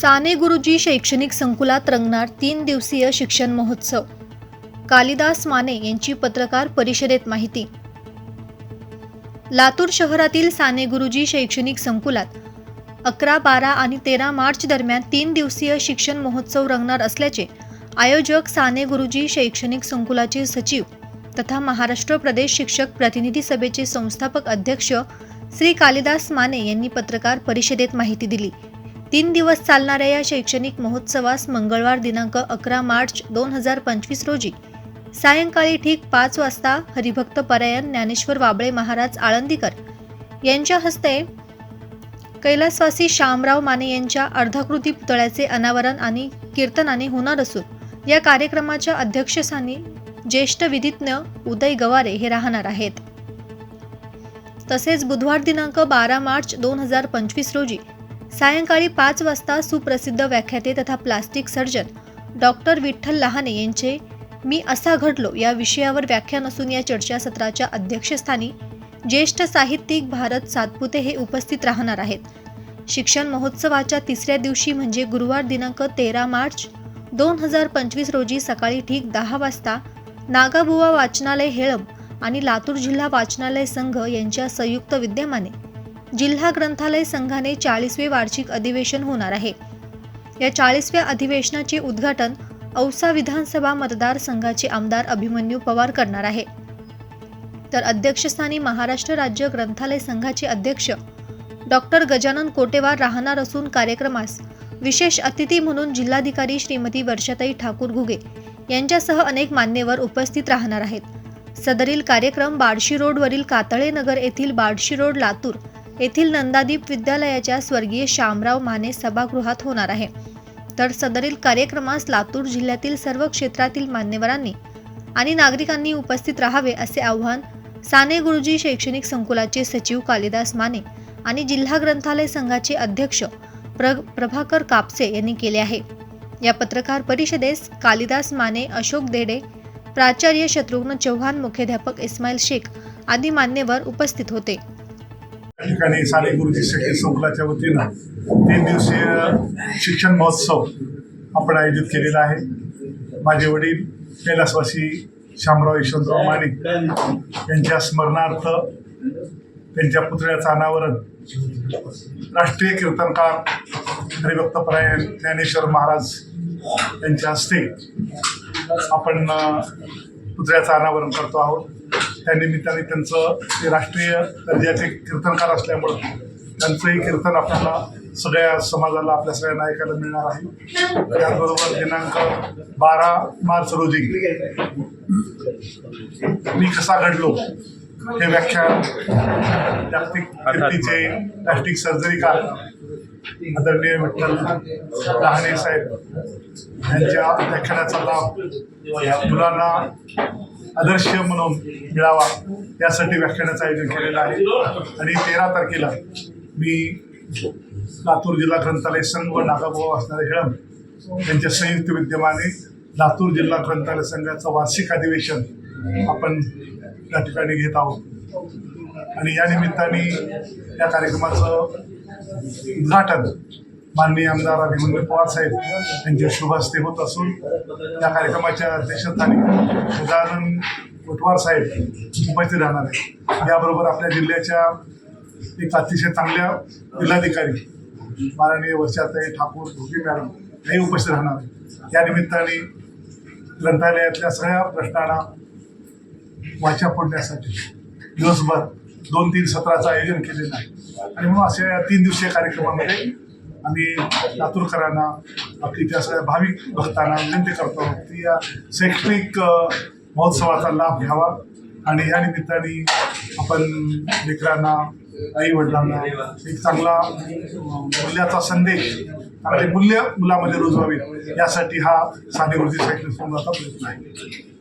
साने गुरुजी शैक्षणिक संकुलात रंगणार तीन दिवसीय शिक्षण महोत्सव. कालिदास माने यांची पत्रकार परिषदेत माहिती. लातूर शहरातील साने गुरुजी शैक्षणिक संकुलात अकरा बारा आणि तेरा मार्च दरम्यान तीन दिवसीय शिक्षण महोत्सव रंगणार असल्याचे आयोजक साने गुरुजी शैक्षणिक संकुलाचे सचिव तथा महाराष्ट्र प्रदेश शिक्षक प्रतिनिधी सभेचे संस्थापक अध्यक्ष श्री कालिदास माने यांनी पत्रकार परिषदेत माहिती दिली. तीन दिवस चालणाऱ्या या शैक्षणिक महोत्सवास मंगळवार दिनांक अकरा मार्च दोन हजार पंचवीस रोजी. सायंकाळी ठीक पाच वाजता हरिभक्त परायण ज्ञानेश्वर वाबळे महाराज आळंदीकर यांच्या हस्ते कैलासवासी श्यामराव माने यांच्या अर्धाकृती पुतळ्याचे अनावरण आणि कीर्तनाने होणार असून या कार्यक्रमाच्या अध्यक्षस्थानी ज्येष्ठ विधिज्ञ उदय गवारे हे राहणार आहेत. तसेच बुधवार दिनांक बारा मार्च दोन हजार पंचवीस रोजी सायंकाळी पाच वाजता सुप्रसिद्ध व्याख्याते तथा plastic surgeon doctor Vitthal Lahane यांचे मी असा घडलो या विषयावर व्याख्यान असून या चर्चासत्राच्या अध्यक्षस्थानी ज्येष्ठ साहित्यिक भारत सातपुते हे उपस्थित राहणार आहेत. शिक्षण महोत्सवाच्या तिसऱ्या दिवशी म्हणजे गुरुवार दिनांक तेरा मार्च दोन हजार पंचवीस रोजी सकाळी ठीक दहा वाजता नागाबुवा वाचनालय हेळम आणि लातूर जिल्हा वाचनालय संघ यांच्या संयुक्त विद्यमाने जिल्हा ग्रंथालय संघाने चाळीसवे वार्षिक अधिवेशन होणार आहे. या चाळीसव्या अधिवेशनाचे उद्घाटन औसा विधानसभा मतदारसंघाचे आमदार अभिमन्यू पवार करणार आहे. तर अध्यक्षस्थानी महाराष्ट्र राज्य ग्रंथालय संघाचे अध्यक्ष डॉक्टर गजानन कोटेवार राहणार असून कार्यक्रमास विशेष अतिथी म्हणून जिल्हाधिकारी श्रीमती वर्षाताई ठाकूर घुगे यांच्यासह अनेक मान्यवर उपस्थित राहणार आहेत. सदरील कार्यक्रम बार्शी रोडवरील कातळे नगर येथील बार्शी रोड लातूर येथील नंदादीप विद्यालयाच्या स्वर्गीय श्यामराव माने सभागृहात होणार आहे. तर सदरील कार्यक्रमास लातूर जिल्ह्यातील सर्व क्षेत्रातील मान्यवरांनी आणि नागरिकांनी उपस्थित राहावे असे आवाहन साने गुरुजी शैक्षणिक संकुलाचे सचिव कालिदास माने आणि जिल्हा ग्रंथालय संघाचे अध्यक्ष प्र प्रभाकर कापसे यांनी केले आहे. या पत्रकार परिषदेस कालिदास माने अशोक देडे प्राचार्य शत्रुघ्न चव्हाण मुख्याध्यापक इस्माईल शेख आदी मान्यवर उपस्थित होते. या ठिकाणी साने गुरुजी शैक्षणिक संकुलाच्या वतीनं तीन दिवसीय शिक्षण महोत्सव आपण आयोजित केलेला आहे. माझे वडील कैलासवासी शामराव यशवंतराव माने यांच्या स्मरणार्थ त्यांच्या पुतळ्याचं अनावरण राष्ट्रीय कीर्तनकार हरिभक्तपरायण ज्ञानेश्वर महाराज यांच्या हस्ते आपण पुतळ्याचं अनावरण करतो आहोत. त्या निमित्ताने त्यांचं ते राष्ट्रीय दर्जाचे कीर्तनकार असल्यामुळं त्यांचंही कीर्तन आपल्याला सगळ्या समाजाला आपल्या सगळ्यांना ऐकायला मिळणार आहे. त्याचबरोबर दिनांक बारा मार्च रोजी मी कसा घडलो हे व्याख्यान जागतिक जागतिक सर्जरीकार आदरणीय विठ्ठल लहाने साहेब यांच्या व्याख्यानाचा लाभ मुलांना आदर्श म्हणून मिळावा यासाठी व्याख्यानाचं आयोजन केलेलं आहे. आणि तेरा तारखेला मी लातूर जिल्हा ग्रंथालय संघ व नागाभाऊ असणारे हेळम यांच्या संयुक्त विद्यमाने लातूर जिल्हा ग्रंथालय संघाचं वार्षिक अधिवेशन आपण या ठिकाणी घेत आहोत. आणि या निमित्ताने या कार्यक्रमाचं उद्घाटन माननीय आमदार अभिमन्यू पवार साहेब यांच्या शुभ हस्ते होत असून या कार्यक्रमाच्या अध्यक्षस्थानी गजानन कोटवार साहेब उपस्थित राहणार आहे याबरोबर आपल्या जिल्ह्याच्या एक अतिशय चांगल्या जिल्हाधिकारी माननीय वर्षाताई ठाकूर धोके मॅडम हेही उपस्थित राहणार आहेत. या निमित्ताने ग्रंथालयातल्या सगळ्या प्रश्नांना वाचा फोडण्यासाठी दिवसभर दोन तीन सत्राचं आयोजन केलेलं आहे. आणि म्हणून अशा या तीन दिवसीय कार्यक्रमामध्ये आम्ही लातूरकरांना आपली त्या सगळ्या भाविक भक्तांना विनंती करतो की या शैक्षणिक महोत्सवाचा लाभ घ्यावा. आणि या निमित्ताने आपण लेकरांना आई वडिलांना एक चांगला मूल्याचा संदेश चांगले मूल्य मुलामध्ये रुजवावे यासाठी हा साने गुरुजी शैक्षणिक प्रयत्न आहे.